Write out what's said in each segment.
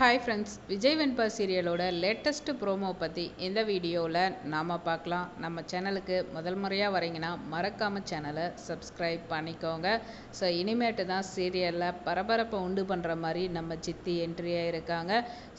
Hi friends Vijay Venba சீரியலோட latest promo பற்றி இந்த வீடியோவில் நாம் பார்க்கலாம். நம்ம சேனலுக்கு முதல் முறையாக வரீங்கன்னா மறக்காமல் சேனலை சப்ஸ்கிரைப் பண்ணிக்கோங்க. ஸோ இனிமேட்டு தான் சீரியலில் பரபரப்பை உண்டு பண்ணுற மாதிரி நம்ம சித்தி என்ட்ரியாக இருக்காங்க.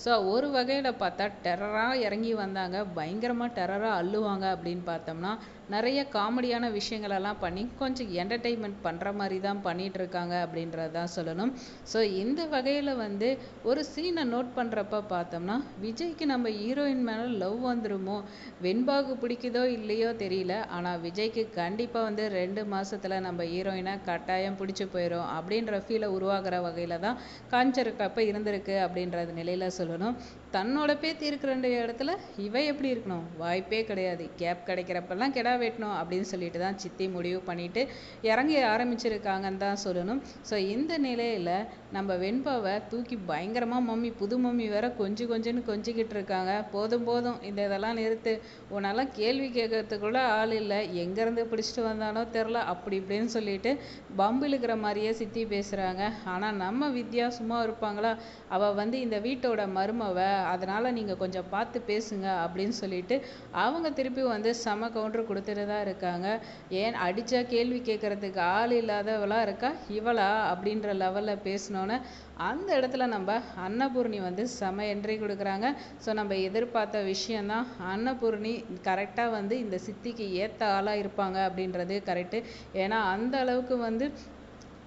ஸோ ஒரு வகையில் பார்த்தா டெரராக இறங்கி வந்தாங்க. பயங்கரமாக டெரராக அள்ளுவாங்க அப்படின்னு பார்த்தோம்னா நிறைய காமெடியான விஷயங்களெல்லாம் பண்ணி கொஞ்சம் என்டர்டெயின்மெண்ட் பண்ணுற மாதிரி தான் பண்ணிகிட்டு இருக்காங்க அப்படின்றது தான் சொல்லணும். ஸோ இந்த வகையில் வந்து ஒரு சீனை நோட் பண்ணுறப்ப பார்த்தோம்னா விஜய்க்கு நம்ம ஹீரோயின் மேலே லவ் வந்துருமோ வெண்பாகு பிடிக்குதோ இல்லையோ தெரியல. ஆனால் விஜய்க்கு கண்டிப்பாக வந்து ரெண்டு மாதத்தில் நம்ம ஹீரோயினை கட்டாயம் பிடிச்சி போயிடும் அப்படின்ற ஃபீலை உருவாகிற வகையில் தான் காஞ்சருக்கப்ப இருந்திருக்கு அப்படின்றது நிலையில் சொல்லணும். தன்னோட பேத்தி இருக்கிற ரெண்டு இடத்துல இவை எப்படி இருக்கணும்? வாய்ப்பே கிடையாது. கேப் கிடைக்கிறப்பெல்லாம் கெடா வெட்டணும் அப்படின்னு சொல்லிட்டு தான் சித்தி முடிவு பண்ணிட்டு இறங்கி ஆரம்பிச்சிருக்காங்கன்னு தான் சொல்லணும். ஸோ இந்த நிலையில் நம்ம வெண்பாவை தூக்கி பயங்கரமாக மம்மி புது மம்மி வேற கொஞ்சம் கொஞ்சம்னு கொஞ்சிக்கிட்டு இருக்காங்க. போதும் போதும். இந்த இதெல்லாம் நிறுத்து. உன்னெல்லாம் கேள்வி கேட்கறதுக்குள்ள ஆள் இல்லை. எங்கேருந்து பிடிச்சிட்டு வந்தானோ தெரில அப்படி இப்படின்னு சொல்லிட்டு பம்பு இழுக்கிற மாதிரியே சித்தி பேசுகிறாங்க ஆனால் நம்ம வித்யா சும்மா இருப்பாங்களா? அவள் வந்து இந்த வீட்டோட மருமவ. அதனால் நீங்கள் கொஞ்சம் பார்த்து பேசுங்க அப்படின்னு சொல்லிட்டு அவங்க திருப்பி வந்து செம கவுண்டர் கொடுத்துட்டு தான் இருக்காங்க. ஏன் அடித்தா கேள்வி கேட்குறதுக்கு ஆள் இல்லாதவளாக இருக்கா? இவளா? அப்படின்ற லெவலில் பேசினோன்னே அந்த இடத்துல நம்ம அன்னபூர் அன்னபூர்ணி வந்து செம என்ட்ரி கொடுக்குறாங்க. ஸோ நம்ம எதிர்பார்த்த விஷயந்தான் அன்னபூர்ணி கரெக்டாக வந்து இந்த சித்திக்கு ஏற்ற ஆளாக இருப்பாங்க அப்படின்றது கரெக்டு ஏன்னா அந்த அளவுக்கு வந்து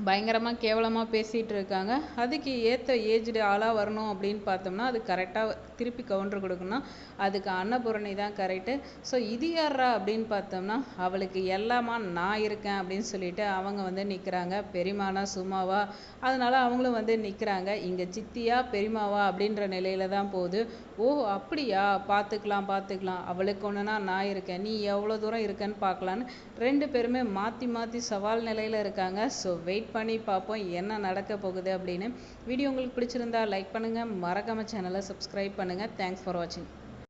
பயங்கரமாக கேவலமாக பேசிகிட்டு இருக்காங்க அதுக்கு ஏற்ற ஏஜ்டு ஆளாக வரணும் அப்படின்னு பார்த்தோம்னா அது கரெக்டாக திருப்பி கவுண்டர் கொடுக்கணும். அதுக்கு அன்னபூரணி தான் கரெக்டு ஸோ இது யாரா அப்படின்னு பார்த்தோம்னா அவளுக்கு எல்லாமா நான் இருக்கேன் அப்படின்னு சொல்லிட்டு அவங்க வந்து நிற்கிறாங்க பெரியமானா சும்மாவா? அதனால் அவங்களும் வந்து நிற்கிறாங்க இங்கே சித்தியா பெரியமாவா அப்படின்ற நிலையில தான் போகுது. ஓ அப்படியா? பார்த்துக்கலாம் பார்த்துக்கலாம். அவளுக்கு ஒன்றுனா நான் இருக்கேன். நீ எவ்வளோ தூரம் இருக்கேன்னு பார்க்கலான்னு ரெண்டு பேருமே மாற்றி மாற்றி சவால் நிலையில் இருக்காங்க. ஸோ வெயிட் வெயிட் பண்ணி பார்ப்போம் என்ன நடக்க போகுது அப்படின்னு. வீடியோ உங்களுக்கு பிடிச்சிருந்தா லைக் பண்ணுங்கள் மறக்காமல் சேனலை சப்ஸ்கிரைப் பண்ணுங்கள் தேங்க்ஸ் ஃபார் வாட்சிங்